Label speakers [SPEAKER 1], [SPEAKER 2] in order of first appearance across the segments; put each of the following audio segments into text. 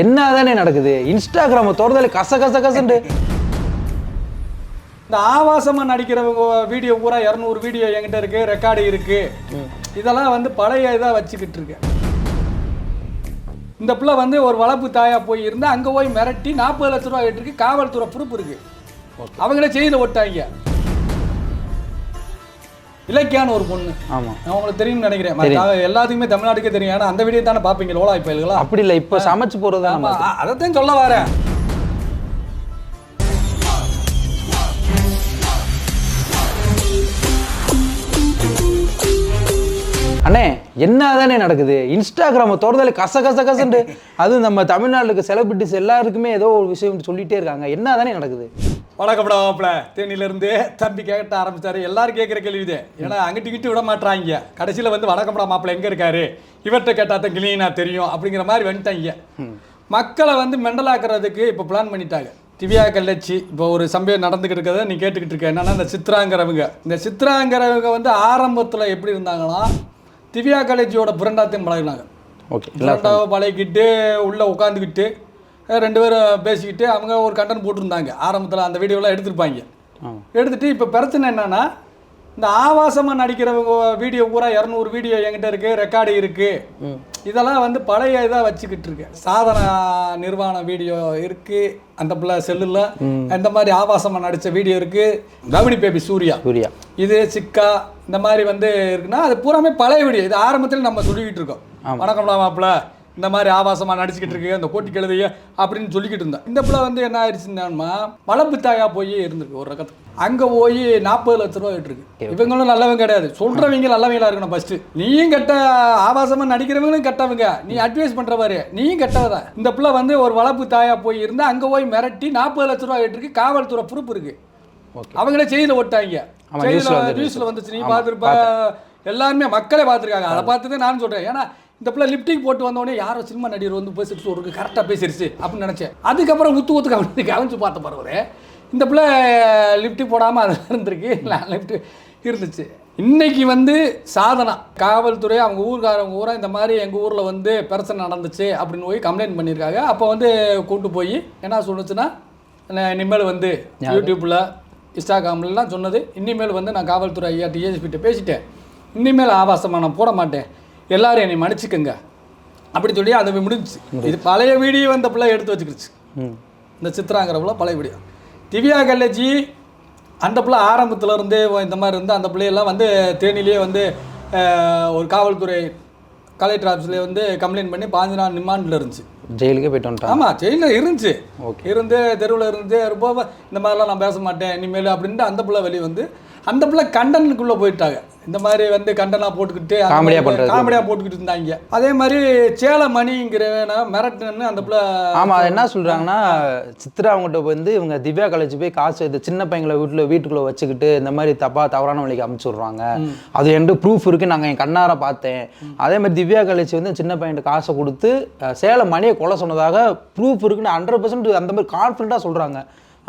[SPEAKER 1] என்னதானே நடக்குது? இன்ஸ்டாகிராம திறந்தாலே கச கச கசண்டு
[SPEAKER 2] இந்த ஆபாசமா நடிக்கிறவங்க வீடியோ பூரா இரநூறு வீடியோ என்கிட்ட இருக்கு ரெக்கார்டு இருக்கு. இதெல்லாம் வந்து பழைய இதாக வச்சுக்கிட்டு இருக்கேன். இந்த பிள்ளை வந்து ஒரு வளர்ப்பு தாயா போய் இருந்தா அங்க போய் மிரட்டி நாற்பது லட்ச ரூபா இருக்கு காவல்துறை ப்ரூஃப் இருக்கு. அவங்களே செய்தியில் ஓட்டாங்க. இலக்கியான்னு ஒரு பொண்ணு.
[SPEAKER 1] ஆமா.
[SPEAKER 2] அவங்களுக்கு தெரியும்னு நினைக்கிறேன். எல்லாத்துக்குமே தமிழ்நாட்டுக்கே தெரியும். ஏன்னா அந்த வீடியோ தானே பார்ப்பீங்க லோலா பயல்களா
[SPEAKER 1] அப்படி இல்லை இப்போ சமைச்சு
[SPEAKER 2] அ- அதைத்தான் சொல்ல வரேன்.
[SPEAKER 1] அண்ணே என்னதானே நடக்குது? இன்ஸ்டாகிராம திறந்தாலே கச கச கசண்டு அதுவும் நம்ம தமிழ்நாட்டுக்கு செலிபிரிட்டிஸ் எல்லாருக்குமே ஏதோ ஒரு விஷயம் சொல்லிட்டே இருக்காங்க. என்னதானே நடக்குது?
[SPEAKER 2] வணக்கம்டா மாப்பிள தேனியில இருந்து தம்பி கேட்ட ஆரம்பிச்சாரு. எல்லாரும் கேட்குற கேள்வி இது ஏன்னா அங்கிட்டு இங்கிட்டு விட மாட்றாங்க. கடைசியில் வந்து வணக்கம்டா மாப்பிள எங்க இருக்காரு? இவர்கிட்ட கேட்டா தான் கிளீனா தெரியும் அப்படிங்கிற மாதிரி வந்துட்டாங்க. மக்களை வந்து மெண்டலாக்குறதுக்கு இப்போ பிளான் பண்ணிட்டாங்க. திவ்யா கல்லச்சி இப்போ ஒரு சம்பவம் நடந்துக்கிட்டு இருக்கிறத நீ கேட்டுக்கிட்டு இருக்க. என்னன்னா இந்த சித்ராங்கிறவங்க. இந்த சித்ராங்கிறவங்க வந்து ஆரம்பத்தில் எப்படி இருந்தாங்கன்னா திவ்யா கல்லச்சியோட புரண்டாத்தையும் பழகினாங்க.
[SPEAKER 1] ஓகே
[SPEAKER 2] பழகிக்கிட்டு உள்ளே உட்காந்துக்கிட்டு ரெண்டு பேரும் பேசிக்கிட்டு அவங்க ஒரு கண்டென்ட் போட்டிருந்தாங்க. ஆரம்பத்தில் அந்த வீடியோலாம் எடுத்திருப்பாங்க.
[SPEAKER 1] ஆமா
[SPEAKER 2] எடுத்துட்டு இப்போ பிரச்சனை என்னன்னா இந்த ஆபாசமாக நடிக்கிறவங்க வீடியோ பூரா இரநூறு வீடியோ என்கிட்ட இருக்கு ரெக்கார்டு இருக்கு. இதெல்லாம் வந்து பழைய இதாக வச்சுக்கிட்டு இருக்கேன் சாதன நிர்வாண வீடியோ இருக்கு அந்த பிள்ளை செல்லுல. இந்த மாதிரி ஆபாசமாக நடித்த வீடியோ இருக்கு. கவனி பேபி சூர்யா.
[SPEAKER 1] சூர்யா.
[SPEAKER 2] இது சிக்கா இந்த மாதிரி வந்து இருக்குன்னா அது பூராமே பழைய வீடியோ இது ஆரம்பத்தில் நம்ம சொல்லிக்கிட்டு இருக்கோம். வணக்கம்டா மாப்பிள. இந்த மாதிரி ஆபாசமா நடிச்சுக்கிட்டு இருக்கு அந்த கோட்டி கழுதைய அப்படின்னு சொல்லிக்கிட்டு இருந்தேன் இந்த பிள்ளை வந்து என்ன ஆயிடுச்சுன்னா வளர்ப்பு தாயா போய் இருந்திருக்கு ஒரு ரகத்து. அங்க போய் நாற்பது லட்ச ரூபா இருக்கு இவங்களும் நல்லவங்க கிடையாது. சொல்றவங்க நல்லவங்களா இருக்கணும் ஃபர்ஸ்ட் நீயும் கெட்ட ஆபாசமா நடிக்கிறவங்களும் கெட்டவங்க. நீ அட்வைஸ் பண்றவாரு நீயும் கெட்டவதான் இந்த பிள்ளை வந்து ஒரு வளர்ப்பு தாயா போய் இருந்தா அங்க போய் மிரட்டி நாற்பது லட்ச ரூபா இருக்கு காவல்துறை ப்ரூஃப் இருக்கு. அவங்களே செய்தியில் ஓட்டாங்க. நியூஸ்ல வந்துச்சு. நீ பார்த்துருப்ப எல்லாருமே மக்களே பார்த்துருக்காங்க. அதை பார்த்து தான் நான் சொல்றேன். ஏன்னா இந்த பிள்ளை லிப்டிக் போட்டு வந்தோடனே யாரோ சினிமா நடிகர் வந்து பேசிட்டு ஒரு கரெக்டாக பேசிருச்சு அப்படின்னு நினைச்சேன். அதுக்கப்புறம் உத்து ஊத்து கவனிச்சு கவனிச்சு பார்த்த பரவாயில்ல இந்த பிள்ளை லிப்டிக் போடாமல் அது இருந்திருக்கு. லிப்ட் இருந்துச்சு. இன்னைக்கு வந்து சாதனா காவல்துறை அவங்க ஊர்காரவங்க ஊரா இந்த மாதிரி எங்கள் ஊரில் வந்து பிரச்சனை நடந்துச்சு அப்படின்னு போய் கம்ப்ளைண்ட் பண்ணியிருக்காங்க. அப்போ வந்து கூட்டு போய் என்ன சொல்லுச்சுன்னா நான் இனிமேல் வந்து யூடியூப்பில் இன்ஸ்டாகிராம்லாம் சொன்னது இனிமேல் வந்து நான் காவல்துறை ஐயா டிஎஸ்பிட்ட பேசிட்டேன். இனிமேல் ஆபாசமாக நான் போட மாட்டேன். எல்லாரும் என்னை மன்னிச்சுக்கங்க. அப்படி சொல்லி அது முடிஞ்சுச்சு. இது பழைய வீடியோ அந்த பிள்ளை எடுத்து வச்சுக்கிடுச்சு இந்த சித்ராங்கிறவங்கள பழைய வீடியோ. திவ்யா கல்லஜி அந்த பிள்ளை ஆரம்பத்துல இருந்தே இந்த மாதிரி இருந்து அந்த பிள்ளையெல்லாம் வந்து தேனிலேயே வந்து ஒரு காவல்துறை கலெக்டர் ஆஃபீஸ்லேயே வந்து கம்ப்ளைண்ட் பண்ணி பாஞ்சு நாள் நிமாண்டில் இருந்துச்சு.
[SPEAKER 1] ஜெயிலுக்கே போயிட்டு வந்துட்டான்
[SPEAKER 2] ஆமாம் ஜெயிலில் இருந்துச்சு.
[SPEAKER 1] ஓகே.
[SPEAKER 2] இருந்து தெருவில் இருந்து ரொம்ப இந்த மாதிரிலாம் நான் பேச மாட்டேன். இனிமேல் அப்படின்ட்டு அந்த பிள்ளை வெளியே வந்து அந்த பிள்ளை கண்டனுக்குள்ளே போயிட்டாங்க. இந்த மாதிரி வந்து கண்டனாக போட்டுக்கிட்டு
[SPEAKER 1] ஆ பண்றது.
[SPEAKER 2] காமெடியாக போட்டுக்கிட்டு இருந்தாங்க. அதே மாதிரி சேலமணிங்கிறவன மிரட்டுன்னு அந்த பிள்ளை
[SPEAKER 1] ஆமா அது என்ன சொல்றாங்கன்னா சித்ரா அவங்ககிட்ட வந்து இவங்க திவ்யா காலேஜ் போய் காசு இந்த சின்ன பையங்களை வீட்டுல வீட்டுக்குள்ள வச்சுக்கிட்டு இந்த மாதிரி தப்பா தவறான வழிக்கு அமுச்சு விடுறாங்க. அது என்கிட்ட ப்ரூஃப் இருக்கு. நாங்க என் கண்ணார பார்த்தேன். அதே மாதிரி திவ்யா காலேஜ் வந்து சின்ன பையன்கிட்ட காசை கொடுத்து அஹ், சேலம் மணியை கொலை சொன்னதாக ப்ரூஃப் இருக்குன்னு ஹண்ட்ரட் பர்சன்ட் அந்த மாதிரி கான்ஃபிடண்டா சொல்றாங்க.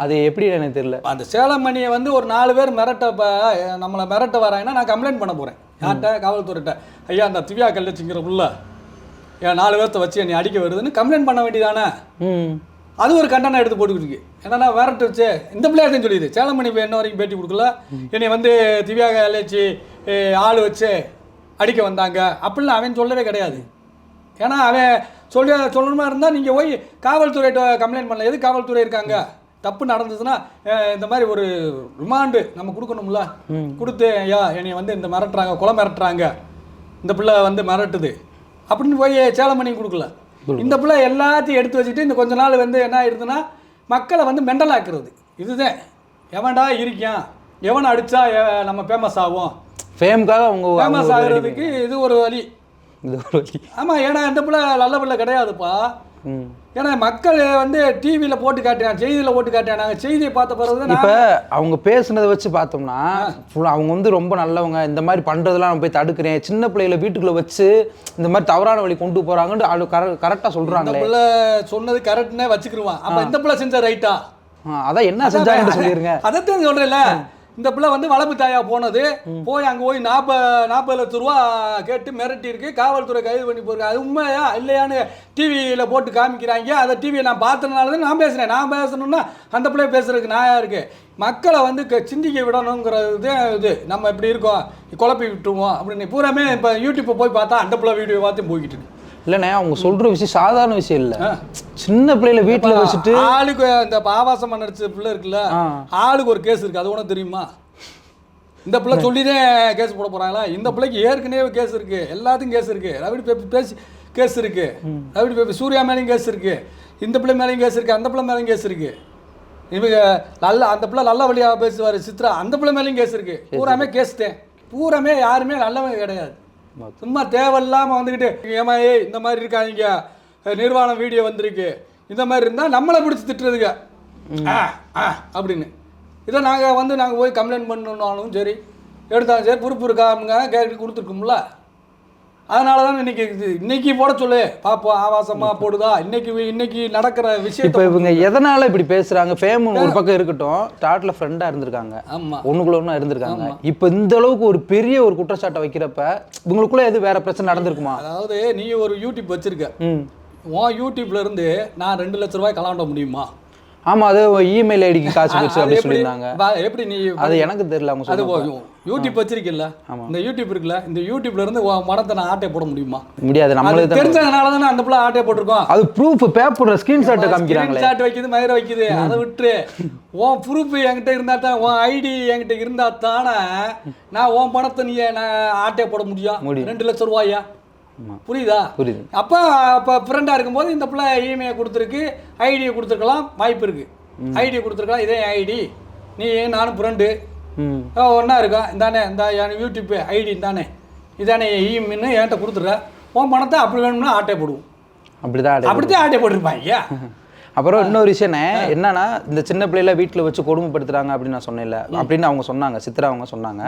[SPEAKER 1] அது எப்படி எனக்கு தெரியல.
[SPEAKER 2] அந்த சேலமணியை வந்து ஒரு நாலு பேர் மிரட்ட நம்மளை மிரட்ட வராங்கன்னா நான் கம்ப்ளைண்ட் பண்ண போகிறேன் யார்கிட்ட? காவல்துறைகிட்ட. ஐயா அந்த திவ்யா கல்லச்சிங்கிற உள்ள என் நாலு பேர்த்த வச்சு என்னை அடிக்க வருதுன்னு கம்ப்ளைண்ட் பண்ண வேண்டியதானே? அது ஒரு கண்டனம் எடுத்து போட்டுக்கிட்டு இருக்கு. என்னன்னா விரட்டுச்சு இந்த பிள்ளையார்ட்டையும் சொல்லிடுது. சேலமணி இப்போ என்ன வரைக்கும் பேட்டி கொடுக்கல. என்னை வந்து திவ்யா கலேச்சி ஆள் வச்சு அடிக்க வந்தாங்க. அப்படிலாம் அவன் சொல்லவே கிடையாது. ஏன்னா அவன் சொல்ல சொல்லணுமா இருந்தால் நீங்கள் போய் காவல்துறையிட்ட கம்ப்ளைண்ட் பண்ணல எது காவல்துறை இருக்காங்க? தப்பு நடந்துச்சுன்னா அஹ், இந்த மாதிரி ஒரு ரிமாண்டு நம்ம கொடுக்கணும்ல? கொடுத்து ஐயா என்னை வந்து இந்த மிரட்டுறாங்க கொலை மிரட்டுறாங்க. இந்த பிள்ளை வந்து மிரட்டுது. அப்படின்னு போய் சேலமணி கொடுக்கல. இந்த பிள்ளை எல்லாத்தையும் எடுத்து வச்சுட்டு இந்த கொஞ்ச நாள் வந்து என்ன ஆயிடுதுன்னா மக்களை வந்து மெண்டலாக்குறது. இதுதான். எவன்டா இருக்கான் எவன் அடிச்சா எ- நம்ம ஃபேமஸ் ஆகும்
[SPEAKER 1] ஃபேம்காக அவங்க
[SPEAKER 2] ஃபேமஸ் ஆகுறதுக்கு இது ஒரு வழி.
[SPEAKER 1] இது ஒரு வழி.
[SPEAKER 2] ஆமாம் ஏன்னா இந்த பிள்ளை நல்ல பிள்ளை கிடையாதுப்பா. ஏன்னா மக்கள் வந்து டிவியில் போட்டு காட்டுறான் செய்தியில் போட்டு காட்டுறான் நாங்கள் செய்தியை பார்த்த பிறகு
[SPEAKER 1] இப்ப அவங்க பேசுனதை வச்சு பார்த்தோம்னா அவங்க வந்து ரொம்ப நல்லவங்க. இந்த மாதிரி பண்றதெல்லாம் நான் போய் தடுக்கிறேன். சின்ன பிள்ளைகளை வீட்டுக்குள்ள வச்சு இந்த மாதிரி தவறான வழி கொண்டு போறாங்கன்னு அது கரெக்டா
[SPEAKER 2] இந்த
[SPEAKER 1] சொல்றாங்களே.
[SPEAKER 2] பிள்ளை சொன்னது கரெக்ட்னே வச்சுக்கிருவான். அப்போ இந்த பிள்ளை செஞ்ச ரைட்டா
[SPEAKER 1] அதான் என்ன செஞ்சாங்கன்னு சொல்லிருங்க.
[SPEAKER 2] அதைத்தான் சொல்றேன்ல. இந்த பிள்ளை வந்து வளர்ப்பு தாயா போனது. போய் அங்கே போய் நாற்பது நாற்பது லட்ச ரூபா கேட்டு மிரட்டி இருக்கு. காவல்துறை கைது பண்ணி போயிருக்கு. அது உண்மையா இல்லையான்னு டிவியில் போட்டு காமிக்கிறாங்க. அதை டிவியை நான் பார்த்தனால தான் நான் பேசுகிறேன் நான் பேசணும்னா அந்த பிள்ளை பேசுறதுக்கு நான் இருக்கு. மக்களை வந்து க- சிந்திக்க விடணுங்கிறது இது. நம்ம இப்படி இருக்கோம் குழப்பி விட்டுருவோம் அப்படின்னு. பூராமே இப்போ யூடியூப்பை போய் பார்த்தா அந்த பிள்ளை வீடியோ பார்த்து போய்கிட்டு இருக்கு.
[SPEAKER 1] இல்லைண்ணே அவங்க சொல்ற விஷயம் சாதாரண விஷயம் இல்ல. சின்ன பிள்ளையில வீட்டுல வச்சுட்டு
[SPEAKER 2] ஆளுக்கு இந்த ஆபாசம் நடிச்ச பிள்ளை இருக்குல்ல. ஆளுக்கு ஒரு கேஸ் இருக்கு அது உனக்கு தெரியுமா? இந்த பிள்ளை சொல்லிதான் கேஸ் போட போறாங்களா? இந்த பிள்ளைக்கு ஏற்கனவே கேஸ் இருக்கு எல்லாத்துக்கும் கேஸ் இருக்கு. ரவிடி பேப்பி பேசி கேஸ் இருக்கு. ரவிடி பேப்பி சூர்யா மேலேயும் கேஸ் இருக்கு. இந்த பிள்ளை மேலேயும் கேஸ் இருக்கு அந்த பிள்ளை மேலேயும் கேஸ் இருக்கு. இவங்க நல்ல அந்த பிள்ளை நல்ல வழியா பேசுவார் சித்ரா அந்த பிள்ளை மேலேயும் கேஸ் இருக்கு. பூராமே கேஸ் தான். பூராமே யாருமே நல்லவங்க கிடையாது. சும்மா தேவையில்லாம வந்துக்கிட்டு ஏமா ஏய் இந்த மாதிரி இருக்காங்க நிர்வாணம் வீடியோ வந்திருக்கு. இந்த மாதிரி இருந்தால் நம்மளை பிடிச்சி திட்டுறதுங்க. ஆ ஆ அப்படின்னு. இதை நாங்கள் வந்து நாங்கள் போய் கம்ப்ளைண்ட் பண்ணணுன்னாலும் சரி எடுத்தாலும் சரி பொறுப்பு இருக்காமுங்க கேட்டு கொடுத்துருக்கோம்ல. அதனால தான் இன்னைக்கு இன்னைக்கு போட சொல்லு. பாப்போம் ஆபாசமா போடுதா? இன்னைக்கு இன்னைக்கு நடக்கிற
[SPEAKER 1] இப்ப
[SPEAKER 2] விஷயத்தை
[SPEAKER 1] இவங்க எதனால இப்படி பேசுறாங்க? ஃபேம் ஒரு பக்கம் இருக்கட்டும். ஸ்டார்ட்ல ஃப்ரெண்டா இருந்திருக்காங்க.
[SPEAKER 2] ஆமா.
[SPEAKER 1] ஒண்ணுக்குள்ள ஒண்ணா இருந்திருக்காங்க. இப்ப இந்த அளவுக்கு ஒரு பெரிய ஒரு குற்றச்சாட்டை வைக்கிறப்ப இவங்களுக்குள்ள எது வேற பிரச்சனை நடந்திருக்குமா?
[SPEAKER 2] அதாவது நீ ஒரு யூடியூப் வச்சிருக்க. உன் யூடியூப்ல இருந்து நான் ரெண்டு லட்ச ரூபாய் கலாண்ட முடியுமா?
[SPEAKER 1] ஆமா அது இமெயில் ஐடிக்கு காசு போச்சு
[SPEAKER 2] அது
[SPEAKER 1] அப்படி
[SPEAKER 2] எப்படி
[SPEAKER 1] சொல்லியிருந்தாங்க.
[SPEAKER 2] எப்படி நீ
[SPEAKER 1] அது எனக்கு தெரியல அவங்க
[SPEAKER 2] அது யூடியூப் வச்சிருக்கல இந்த யூடியூப் இருக்குல்ல இந்த யூடியூப்ல இருந்து உன் மனத்தை நான் ஆட்டை போட முடியுமா?
[SPEAKER 1] முடியாது
[SPEAKER 2] அது
[SPEAKER 1] நம்மளே தான்
[SPEAKER 2] தெரிஞ்சதுனால தானே அந்த பிள்ளை ஆட்டை போட்டிருக்கோம்
[SPEAKER 1] அது ப்ரூஃப் பேப்பர் ஸ்கிரீன்ஷாட் காமிக்கிறாங்களே.
[SPEAKER 2] ஸ்கிரீன்ஷாட் வைக்குது மயிர வைக்குது அதை விட்டுரு. உன் ப்ரூஃப் என்கிட்ட இருந்தா தான் உன் ஐடி என்கிட்ட இருந்தா தானே நான் உன் பணத்தை நீ நான் ஆட்டை போட முடியும். ரெண்டு லட்சம் ரூபாயா. புரியுதா?
[SPEAKER 1] புரியுது.
[SPEAKER 2] அப்போ அப்போ ஃப்ரெண்டாக இருக்கும்போது இந்த பிள்ளை இமெயில் கொடுத்துருக்கு ஐடியை கொடுத்துருக்கலாம் வாய்ப்பு இருக்கு. ஐடி கொடுத்துருக்கலாம் இதே ஐடி நீ நானும் ஃப்ரெண்டு ஒன்றா இருக்கோம் இந்தானே இந்த என் யூடியூப் ஐடி தானே இதானே இமெயில்னு என்கிட்ட கொடுத்துட்ற உன் பணத்தை அப்படி வேணும்னா ஆட்டை போடுவோம்.
[SPEAKER 1] அப்படிதான் அடை
[SPEAKER 2] அப்படித்தான் ஆட்டை போட்டிருப்பாங்க
[SPEAKER 1] அப்புறம் இன்னொரு விஷயம்னே என்னன்னா இந்த சின்ன பிள்ளைல வீட்டில் வச்சு கொடுமைப்படுத்துறாங்க அப்படின்னு நான் சொன்னேன்ல. அப்படின்னு அவங்க சொன்னாங்க சித்ரா அவங்க சொன்னாங்க.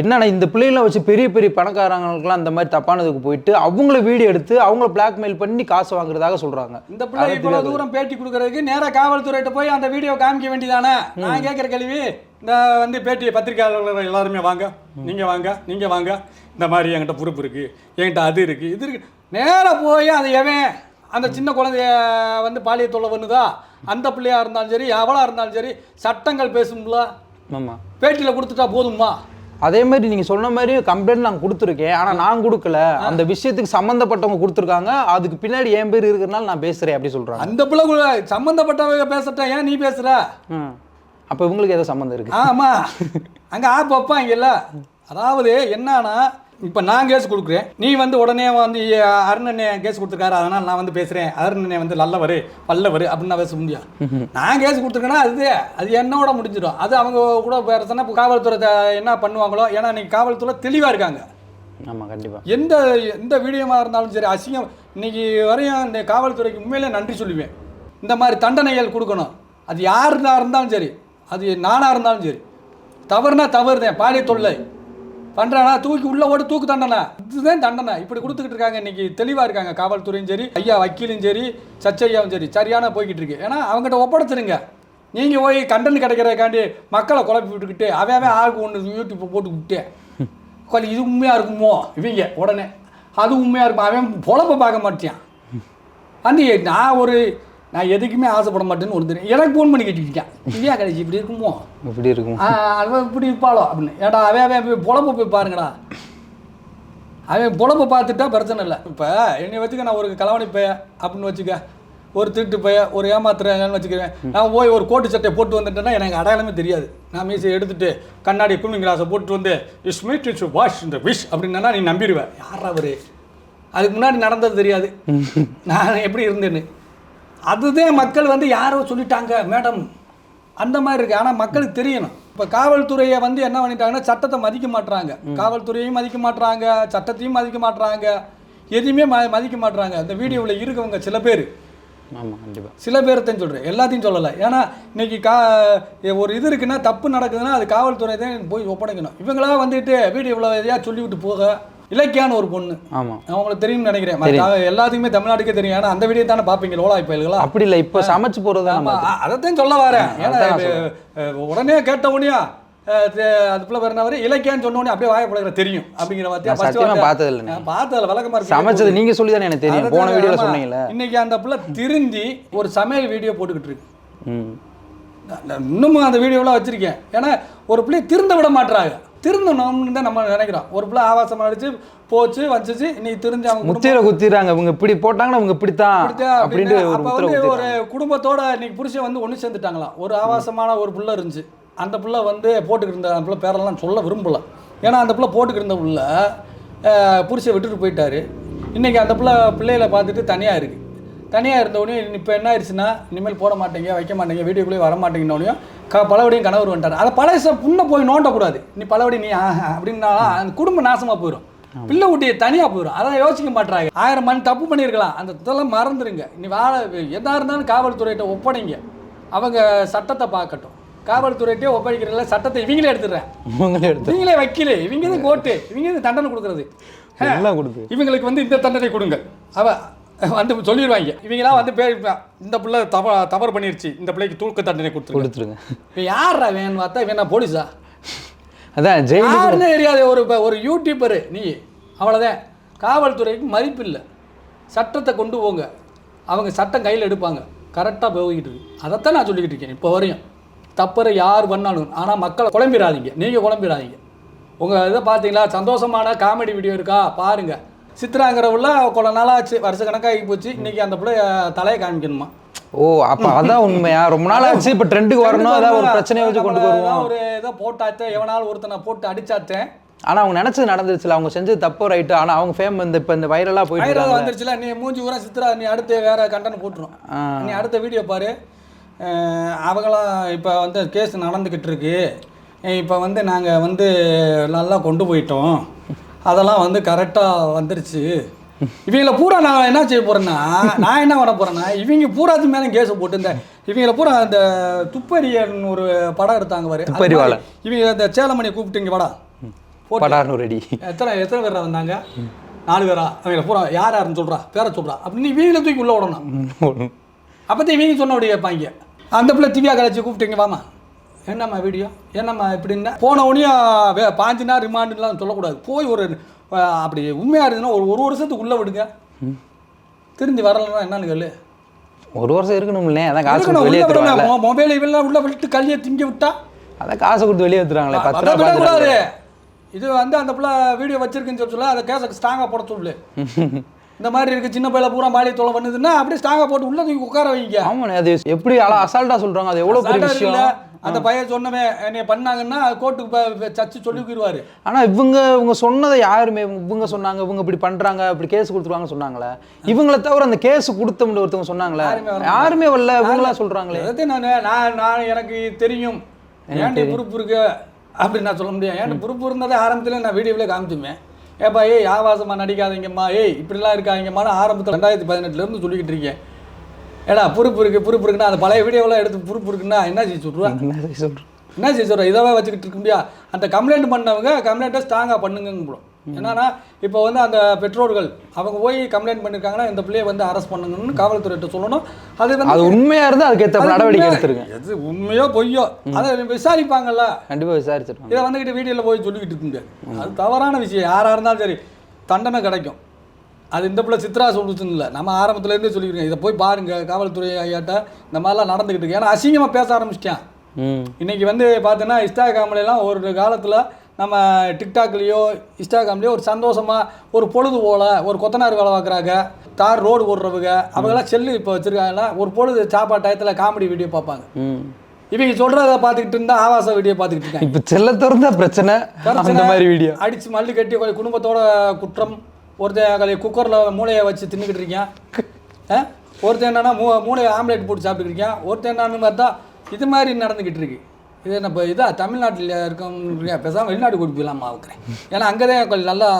[SPEAKER 1] என்னன்னா இந்த பிள்ளைகளை வச்சு பெரிய பெரிய பணக்காரங்களுக்குலாம் இந்த மாதிரி தப்பானதுக்கு போயிட்டு அவங்கள வீடியோ எடுத்து அவங்கள பிளாக்மெயில் பண்ணி காசு வாங்குறதாக சொல்றாங்க.
[SPEAKER 2] இந்த பிள்ளை இவ்வளவு தூரம் பேட்டி கொடுக்கறதுக்கு நேரா காவல்துறையிட்ட போய் அந்த வீடியோ காமிக்க வேண்டியதானே? நான் கேட்குற கேள்வி இந்த வந்து பேட்டி பத்திரிகையாளர்கள் எல்லாருமே வாங்க நீங்க வாங்க நீங்க வாங்க. இந்த மாதிரி என்கிட்ட பொறுப்பு இருக்கு என்கிட்ட அது இருக்கு இது இருக்கு. நேரா போய் அது எவன் அந்த சின்ன குழந்தைய வந்து பாலியல் தொல்லை பண்ணுதா? அந்த பிள்ளையா இருந்தாலும் சரி எவளா இருந்தாலும் சரி சட்டங்கள் பேசும்ல?
[SPEAKER 1] ஆமா.
[SPEAKER 2] பேட்டியில் கொடுத்துட்டா போதுமா?
[SPEAKER 1] அதே மாதிரி நீங்க சொன்ன மாதிரி கம்ப்ளைண்ட் நான் கொடுத்துருக்கேன். ஆனா நான் கொடுக்கல. அந்த விஷயத்துக்கு சம்மந்தப்பட்டவங்க கொடுத்துருக்காங்க. அதுக்கு பின்னாடி என் பேர் இருக்கிறனால நான் பேசுறேன் அப்படி சொல்றாங்க.
[SPEAKER 2] அந்த பிள்ளை கூட சம்மந்தப்பட்டவங்க பேசட்டா ஏன் நீ பேசுற?
[SPEAKER 1] ம். அப்ப இவங்களுக்கு ஏதோ சம்மந்தம் இருக்கு.
[SPEAKER 2] ஆமா. அங்க ஆப் வைப்பாங்கல்ல அதாவது என்னன்னா இப்போ நான் கேஸ் கொடுக்குறேன். நீ வந்து உடனே வந்து அருணண்ணே கேஸ் கொடுத்துருக்காரு அதனால் நான் வந்து பேசுகிறேன் அருணண்ணே வந்து நல்லவர் வல்லவர் அப்படின்னு நான் பேச முடியும் நான் கேஸ் கொடுத்துருக்கேன்னா அது அது என்னோட முடிஞ்சிடும். அது அவங்க கூட பேசுனா இப்போ காவல்துறை என்ன பண்ணுவாங்களோ ஏன்னா இன்னைக்கு காவல்துறை தெளிவாக இருக்காங்க.
[SPEAKER 1] ஆமா கண்டிப்பா.
[SPEAKER 2] எந்த எந்த வீடியோமாக இருந்தாலும் சரி அசிங்கம் இன்னைக்கு வரையும் இந்த காவல்துறைக்கு உண்மையிலே நன்றி சொல்லுவேன். இந்த மாதிரி தண்டனைகள் கொடுக்கணும். அது யாருனா இருந்தாலும் சரி அது நானாக இருந்தாலும் சரி. தவறுனா தவறு தான் பாலியல் தொல்லை. பண்ணுறானா தூக்கி உள்ள ஓடி தூக்கு தண்டனை. இதுதான் தண்டனை. இப்படி கொடுத்துக்கிட்டு இருக்காங்க இன்னைக்கு தெளிவாக இருக்காங்க. காவல்துறையும் சரி ஐயா வக்கீலும் சரி சச்சையாவும் சரி. சரியான போய்கிட்டு இருக்கு. ஏன்னா அவங்ககிட்ட ஒப்படைச்சிருங்க. நீங்கள் போய் கண்டென்ட் கிடைக்கிறதுக்காண்டி மக்களை குழப்பி விட்டுக்கிட்டு அவன் அவன் ஆளுக்கு ஒன்று யூடியூப்பை போட்டு விட்டு. கொலை இது உண்மையாக இருக்குமோ? இவங்க உடனே. அது உண்மையாக இருக்கும்? அவன் பொழப்ப பார்க்க மாட்டியான். வந்து நான் ஒரு நான் எதுக்குமே ஆசைப்பட மாட்டேன்னு ஒன்று தெரியும் எனக்கு ஃபோன் பண்ணி கேட்டுக்கிட்டேன். இல்லையா கடைசி இப்படி இருக்குமோ?
[SPEAKER 1] இப்படி இருக்கும்?
[SPEAKER 2] அவன் இப்படி இருப்பாளோ அப்படின்னு. ஏடா அவன் அவன் போய் பொழப்ப போய் பாருங்கடா. அவன் பொழப்ப பார்த்துட்டா பிரச்சனை இல்லை. இப்போ என்னை வச்சுக்க நான் ஒரு கலவணி பைய அப்படின்னு வச்சுக்க ஒரு திருட்டு பைய ஒரு ஏமாத்துறேன்னு வச்சுக்கிறேன் நான் போய் ஒரு கோட்டு சட்டை போட்டு வந்துட்டேன்னா எனக்கு அடையாளமே தெரியாது. நான் மீசை எடுத்துட்டு கண்ணாடி கூலிங் கிளாஸை போட்டு வந்து இஸ் மீட் இஸ் வாஷ் இந்த விஷ் அப்படின்னா நீ நம்பிடுவேன் யார் அவரு? அதுக்கு முன்னாடி நடந்தது தெரியாது. நான் எப்படி இருந்தேன்னு? அதுதான் மக்கள் வந்து யாரோ சொல்லிட்டாங்க மேடம் அந்த மாதிரி இருக்கு. ஆனால் மக்களுக்கு தெரியணும். இப்போ காவல்துறையை வந்து என்ன பண்ணிட்டாங்கன்னா சட்டத்தை மதிக்க மாட்றாங்க. காவல்துறையையும் மதிக்க மாட்றாங்க சட்டத்தையும் மதிக்க மாட்றாங்க. எதையுமே ம மதிக்க மாட்றாங்க. அந்த வீடியோவில் இருக்கவங்க சில பேர்.
[SPEAKER 1] ஆமா கண்டிப்பா.
[SPEAKER 2] சில பேர்த்தையும் சொல்கிறேன் எல்லாத்தையும் சொல்லலை. ஏன்னா இன்னைக்கு கா ஒரு இது இருக்குன்னா தப்பு நடக்குதுன்னா அது காவல்துறை தான் போய் ஒப்படைக்கணும். இவங்களா வந்துட்டு வீடியோவில் எதையா சொல்லிவிட்டு போக இலக்கியான ஒரு பொண்ணு.
[SPEAKER 1] ஆமா.
[SPEAKER 2] அவங்களுக்கு தெரியும்னு நினைக்கிறேன். எல்லாத்துக்குமே தமிழ்நாட்டுக்கே தெரியும். ஏன்னா அந்த வீடியோ தானே பார்ப்பீங்க லோலா பயல்களா
[SPEAKER 1] அப்படி இல்ல இப்ப சமைச்சு
[SPEAKER 2] அ- அதைத்தான் சொல்ல வரேன். ஏன்னா உடனே கேட்ட உடனே அஹ், தெ- அது பிள்ளை பிறந்தவர் இலக்கியான்னு சொன்னோடனே அப்படியே வாய பழகிற தெரியும். அப்படிங்கிற வார்த்தையா
[SPEAKER 1] பார்த்ததில்ல
[SPEAKER 2] நான் பார்த்ததில்ல விளக்கமா இருக்கு.
[SPEAKER 1] சமைச்சது நீங்க சொல்லி தானே எனக்கு தெரியும். போன வீடியோல. சொன்னீங்கல்ல.
[SPEAKER 2] இன்னைக்கு அந்த பிள்ளை திருந்தி ஒரு சமையல் வீடியோ போட்டுக்கிட்டு இருக்கு. இன்னமும் அந்த வீடியோலாம் வச்சிருக்கேன். ஏன்னா ஒரு பிள்ளைய திருந்த விட மாட்றாங்க. திருந்தணும்னு தான் நம்ம நினைக்கிறோம். ஒரு பிள்ளை ஆபாசம் அடிச்சு போச்சு வச்சுச்சு இன்னைக்கு திருந்தி அவங்க
[SPEAKER 1] முத்திரை குத்திடுறாங்க. இவங்க இப்படி போட்டாங்கன்னா இவங்க இப்படித்தான் அப்படின்ட்டு
[SPEAKER 2] அப்ப வந்து ஒரு குடும்பத்தோட இன்னைக்கு புருஷன் வந்து ஒன்று சேர்ந்துட்டாங்களாம். ஒரு ஆபாசமான ஒரு புள்ள இருந்துச்சு. அந்த புள்ள வந்து போட்டுக்கிட்டு இருந்த அந்த பிள்ளை பேரெல்லாம் சொல்ல விரும்பல. ஏன்னா அந்த பிள்ளை போட்டுக்கிட்டு இருந்த புள்ள அஹ், புருஷன் விட்டுட்டு போயிட்டாரு. இன்னைக்கு அந்த பிள்ளை பிள்ளைகளை பார்த்துட்டு தனியாக இருக்கு. தனியாக இருந்தவொடனே இப்போ என்ன ஆயிடுச்சுன்னா இனிமேல் போட மாட்டீங்க வைக்க மாட்டீங்க வீடியோக்குள்ளேயே வர மாட்டேங்கினோடனையும் க பலபடியும் கணவர் வந்துட்டார். அதை பழைய புண்ணை போய் நோண்டக்கூடாது நீ பலபடி நீ அப்படின்னா அந்த குடும்பம் நாசமாக போயிடும் பிள்ளை குட்டியை தனியாக போயிடும் அதான் யோசிக்க மாட்றாங்க. ஆயிரம் மணி தப்பு பண்ணியிருக்கலாம் அந்த இதெல்லாம் மறந்துடுங்க நீ வாழ எதா இருந்தாலும் காவல்துறையிட்ட ஒப்படைங்க. அவங்க சட்டத்தை பார்க்கட்டும். காவல்துறையிட்டே ஒப்படைக்கிறதுல சட்டத்தை இவங்களே எடுத்துடுறேன்.
[SPEAKER 1] இவங்களே எடுத்து
[SPEAKER 2] இவங்களே வைக்கல. இவங்க தான் கோர்ட்டு? இவங்க தண்டனை கொடுக்குறது?
[SPEAKER 1] எல்லாம் கொடுத்து
[SPEAKER 2] இவங்களுக்கு வந்து இந்த தண்டனை கொடுங்க. அவ வந்து சொல்லிடுவாங்க இவங்களாம் வந்து பேர் இந்த பிள்ளை தவ தவறு பண்ணிருச்சு. இந்த பிள்ளைக்கு தூக்க தண்டனை கொடுத்துருங்க.
[SPEAKER 1] கொடுத்துருங்க.
[SPEAKER 2] இப்போ யாரா வேணும் பார்த்தா என்ன போலீஸா?
[SPEAKER 1] அதான் ஜெயிலுக்கு
[SPEAKER 2] யாருன்னு தெரியாது. ஒரு ஒரு யூடியூபரு நீ. அவ்வளோதான் காவல்துறைக்கு மதிப்பு இல்லை. சட்டத்தை கொண்டு போங்க. அவங்க சட்டம் கையில் எடுப்பாங்க. கரெக்டாக போய்கிட்டு இருக்கு. அதைத்தான் நான் சொல்லிக்கிட்டு இருக்கேன் இப்போ வரையும். தப்பறை யார் பண்ணாலும் ஆனால் மக்களை குழம்பிடாதீங்க. நீங்கள் குழம்பிடாதீங்க. உங்கள் இதை பார்த்தீங்களா? சந்தோஷமான காமெடி வீடியோ இருக்கா? பாருங்க. சித்ராங்கிறவுல கொள்ள நாளாச்சு வருஷ கணக்காகி போச்சு. இன்னைக்கு அந்த பிள்ளை தலையை காமிக்கணுமா?
[SPEAKER 1] ஓ அப்ப அதான் உண்மையா? ரொம்ப நாள் ஆச்சு. இப்ப ட்ரெண்டுக்கு வரணும். ஏதாவது ஒரு பிரச்சனையை வச்சு கொண்டு வருவோம்.
[SPEAKER 2] ஒரு இதை போட்டாத்தேன் எவனாலும் ஒருத்தனை போட்டு அடிச்சாத்தேன்
[SPEAKER 1] ஆனா அவங்க நினைச்சது நடந்துருச்சுல. அவங்க செஞ்சது தப்பு ரைட்டு ஆனா அவங்க ஃபேம் இந்த இப்ப இந்த வைரலா போயிட்டு
[SPEAKER 2] வந்துருச்சுல. நீ மூஞ்சி ஊரா சித்ரா நீ அடுத்து வேற கண்டென்ட் போட்டுரும். நீ அடுத்த வீடியோ பாரு. அவங்களாம் இப்போ வந்து கேஸ் நடந்துக்கிட்டு இருக்கு. இப்போ வந்து நாங்கள் வந்து நல்லா கொண்டு போயிட்டோம். அதெல்லாம் வந்து கரெக்டாக வந்துருச்சு. இவங்கள பூரா நான் என்ன செய்ய போறேன்னா நான் என்ன பண்ண போறேன்னா இவங்க பூராத்து மேலே கேஸ் போட்டு இந்த இவங்கள பூரா அந்த துப்பறியன் ஒரு படம் எடுத்தாங்க பாரு. இவங்க இந்த சேலமணியை கூப்பிட்டு இங்க வாடா.
[SPEAKER 1] படார்னு ரெடி
[SPEAKER 2] எத்தனை எத்தனை பேரா வந்தாங்க? நாலு பேரா? அவங்கள பூரா யார் யாருன்னு சொல்றா பேரை சொல்றா. அப்படின்னு இவங்கள தூக்கி உள்ள விடணும். அப்போ இவங்க சொன்னபடி கேட்பாங்க. அந்த பிள்ளை திவ்யா கலைச்சி கூப்பிட்டீங்க வாமா என்னம்மா வீடியோ என்னம்மா இப்படின்னா போன உடனே பாஞ்சு நாள் ரிமாண்டுலாம் சொல்லக்கூடாது. போய் ஒரு அப்படி உண்மையாக இருந்துன்னா ஒரு ஒரு வருஷத்துக்கு உள்ளே விடுங்க திரும்பி வரலன்னா என்னன்னு கேளு.
[SPEAKER 1] ஒரு வருஷம் இருக்கணும்ல அதான் காசு வெளியே
[SPEAKER 2] மொபைல் இவெல்லாம் உள்ள விட்டு கல்லியை திங்க விட்டா?
[SPEAKER 1] அதான் காசு கொடுத்து வெளியே ஏத்துறாங்களே பத்து
[SPEAKER 2] விடக்கூடாது. இது வந்து அந்த பிள்ளை வீடியோ வச்சிருக்குன்னு சொல்லி சொல்ல அதை கேஸை ஸ்ட்ராங்காக போட சொல்லு. இந்த மாதிரி இருக்கு சின்ன பையில பூரா பாலிய தொலை பண்ணுதுன்னா அப்படியே ஸ்ட்ராங்காக போட்டு உள்ள தூக்கி உட்கார வைங்க.
[SPEAKER 1] ஆமாண்ணே அது எப்படி அழ அசால்ட்டா சொல்றாங்க அது எவ்வளவு பெரிய விஷயம்?
[SPEAKER 2] அந்த பையன் சொன்னவன் என்னைய பண்ணாங்கன்னா கோர்ட்டுக்கு சச்சு சொல்லிக்கிடுவாரு
[SPEAKER 1] ஆனா இவங்க இவங்க சொன்னதை யாருமே இவங்க சொன்னாங்க இவங்க இப்படி பண்றாங்க இப்படி கேஸ் கொடுத்துருவாங்க சொன்னாங்களே? இவங்களை தவிர அந்த கேஸ் கொடுத்தோம்னு ஒருத்தவங்க சொன்னாங்களே?
[SPEAKER 2] யாருமே வர
[SPEAKER 1] யாருமே வரல இவங்களா சொல்றாங்களே?
[SPEAKER 2] அதாவது நான் நான் நான் எனக்கு தெரியும். ஏன்டி பொறுப்பு இருக்கு? அப்படின்னு நான் சொல்ல முடியும் ஏன்டி பொறுப்பு இருந்ததே ஆரம்பத்தில் நான் வீடியோவிலே காமிச்சுமே. ஏப்பா ஏய் ஆபாசமா நடிக்காதீங்கம்மா. ஏய் இப்படிலாம் இருக்காதீங்கம்மான்னு ஆரம்பத்தில் ரெண்டாயிரத்தி பதினெட்டுலேருந்து சொல்லிக்கிட்டு இருக்கேன். ஏடா பொறுப்பு இருக்கு பொறுப்பு இருக்குன்னா அந்த பழைய வீடியோவெல்லாம் எடுத்து பொறுப்பு இருக்குன்னா என்ன செய்ய சொல்லுவா
[SPEAKER 1] என்ன
[SPEAKER 2] செய்ய சொல்கிறேன் இதவே வச்சுக்கிட்டு இருக்க முடியா? அந்த கம்ப்ளைண்ட் பண்ணவங்க கம்ப்ளைண்ட்டை ஸ்ட்ராங்காக பண்ணுங்கன்னு போடும் என்னன்னா இப்போ வந்து அந்த பெற்றோர்கள் அவங்க போய் கம்ப்ளைண்ட் பண்ணியிருக்காங்கன்னா இந்த பிள்ளையை வந்து அரெஸ்ட் பண்ணுங்கன்னு காவல்துறையிட்ட சொல்லணும். அது வந்து
[SPEAKER 1] அது உண்மையா இருந்தா அதுக்கேத்த
[SPEAKER 2] அது
[SPEAKER 1] நடவடிக்கை. எடுத்துருங்க.
[SPEAKER 2] எது உண்மையோ பொய்யோ அதை விசாரிப்பாங்கல்ல.
[SPEAKER 1] கண்டிப்பா விசாரிச்சிருவாங்க.
[SPEAKER 2] இதை வந்துக்கிட்டு வீடியோவில் போய் சொல்லிக்கிட்டு இருக்க முடியாது. அது தவறான விஷயம். யாராக இருந்தாலும் சரி தண்டனை கிடைக்கும். அது இந்த பிள்ளை சித்ரா சொல்லுச்சுன்னு இல்லை. நம்ம ஆரம்பத்துலேருந்தே சொல்லிக்கிறோம் இதை போய் பாருங்க காவல்துறை ஐயாட்ட. இந்த மாதிரிலாம் நடந்துக்கிட்டு இருக்கு. ஏன்னா அசிங்கமாக பேச ஆரம்பிச்சிட்டான்.
[SPEAKER 1] ம்.
[SPEAKER 2] இன்னைக்கு வந்து பார்த்தீங்கன்னா இன்ஸ்டாகிராம்லாம் ஒரு காலத்தில் நம்ம டிக்டாக்லேயோ இன்ஸ்டாகிராம்லேயோ ஒரு சந்தோஷமாக ஒரு பொழுது போல ஒரு கொத்தனார் வேலை பார்க்குறாங்க. தார் ரோடு ஓடுறவங்க. அவங்கெல்லாம் செல்லு இப்போ வச்சுருக்காங்களா ஒரு பொழுது சாப்பாடு டயத்தில் காமெடி வீடியோ பார்ப்பாங்க. இவங்க சொல்கிறத பார்த்துக்கிட்டு இருந்தால் ஆபாச வீடியோ பார்த்துக்கிட்டு இருக்காங்க.
[SPEAKER 1] இப்ப செல்ல திறந்தா பிரச்சனை. அந்த மாதிரி வீடியோ.
[SPEAKER 2] அடித்து மல்லி கட்டி குடும்பத்தோட குற்றம். ஒருத்தன் குக்கரில் மூளையை வச்சு தின்னுக்கிட்டு இருக்கான்? ஒருத்தன் என்னன்னா மூ மூளையை ஆம்லேட் போட்டு சாப்பிட்டுக்கிட்டு இருக்கான். ஒருத்தன் என்னன்னு பார்த்தா இது மாதிரி நடந்துக்கிட்டு இருக்கு. இது என்ன இப்போ இதா தமிழ்நாட்டில் இருக்கவங்க பேசாமல் வெளிநாடு கூட்டி போயிடலாமா வைக்கிறேன் ஏன்னா அங்கே தான் கொஞ்சம் நல்லா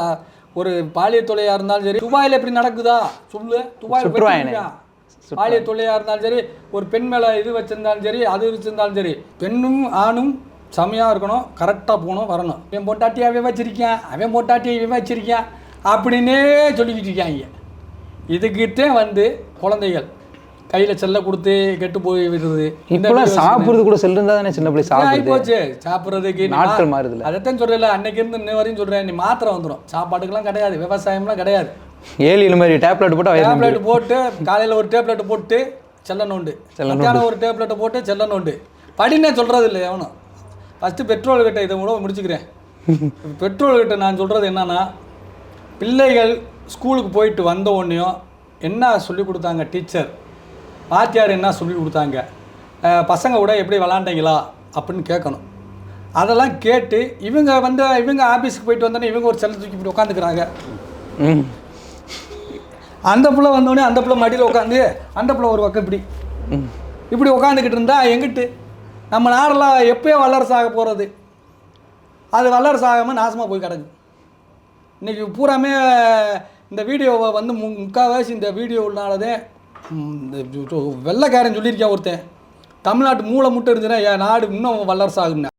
[SPEAKER 2] ஒரு பாலியல் தொல்லையாக இருந்தாலும் சரி துபாயில் எப்படி நடக்குதா? சொல்லு. துபாயில். பாலியல் தொல்லையாக இருந்தாலும் சரி ஒரு பெண் மேலே இது வச்சிருந்தாலும் சரி அது வச்சிருந்தாலும் சரி பெண்ணும் ஆணும் செமையாக இருக்கணும் கரெக்டாக போகணும் வரணும். அவன் பொட்டாட்டி அவன் வச்சிருக்கான். அவன் பொட்டாட்டி இவன் வச்சிருக்கான். அப்படின்னே சொல்லிக்கிட்டு இருக்காங்க. இதுக்கிட்டே வந்து குழந்தைகள் கையில் செல்ல கொடுத்து கெட்டு போய் விடுறது.
[SPEAKER 1] இப்பெல்லாம் சாப்பிடுறது கூட செல்லு இருந்தா தானே சின்ன பிள்ளை
[SPEAKER 2] ஆகி
[SPEAKER 1] சாப்பிடுது
[SPEAKER 2] போச்சு சாப்பிட்றதுக்கு
[SPEAKER 1] நாட்கள் மாறுதுல்ல.
[SPEAKER 2] அதைத்தான் சொல்றேன்ல அன்னைக்கு இருந்து இன்ன வரையும் சொல்றேன். நீ மாத்திரை வந்துடும் சாப்பாட்டுக்கெல்லாம் கிடையாது விவசாயம்லாம் கிடையாது.
[SPEAKER 1] ஏழு இது மாதிரி டேப்லெட் போட்டு
[SPEAKER 2] டேப்லெட் போட்டு காலையில் ஒரு டேப்லெட் போட்டு செல்ல நோண்டு மத்தியானம் ஒரு டேப்லெட்டை போட்டு செல்ல நோண்டு படினே சொல்கிறது இல்லை எவனும் ஃபஸ்ட்டு பெட்ரோல் கிட்ட இதை கூட முடிச்சுக்கிறேன். பெட்ரோல் கிட்ட நான் சொல்கிறது என்னன்னா பிள்ளைகள் ஸ்கூலுக்கு போயிட்டு வந்த உடனேயும் என்ன சொல்லி கொடுத்தாங்க டீச்சர்? வாத்தியார் என்ன சொல்லி கொடுத்தாங்க? பசங்க கூட எப்படி விளாண்டீங்களா? அப்படின்னு கேட்கணும். அதெல்லாம் கேட்டு இவங்க வந்து இவங்க ஆஃபீஸுக்கு போயிட்டு வந்தோடனே இவங்க ஒரு செல்ல தூக்கி இப்படி உட்காந்துக்கிறாங்க.
[SPEAKER 1] ம்.
[SPEAKER 2] அந்த புள்ள வந்தோடனே அந்த புள்ள மடியில் உட்காந்து அந்த புள்ள ஒரு பக்கம் இப்படி.
[SPEAKER 1] ம்.
[SPEAKER 2] இப்படி உட்காந்துக்கிட்டு இருந்தா எங்கிட்டு? நம்ம நாடெல்லாம் எப்பயோ வல்லரசு ஆக போகிறது அது வல்லரசு ஆகாமல் நாசமாக போய் கிடக்கு. இன்றைக்கி பூராமே இந்த வீடியோவை வந்து மு முக்கால்வாசி இந்த வீடியோனாலதே வெள்ளைக்காரன் சொல்லியிருக்கேன் ஒருத்தன்? தமிழ்நாட்டு மூளை முட்டை இருந்துச்சுன்னா என் நாடு இன்னும் வல்லரசு ஆகும்னு.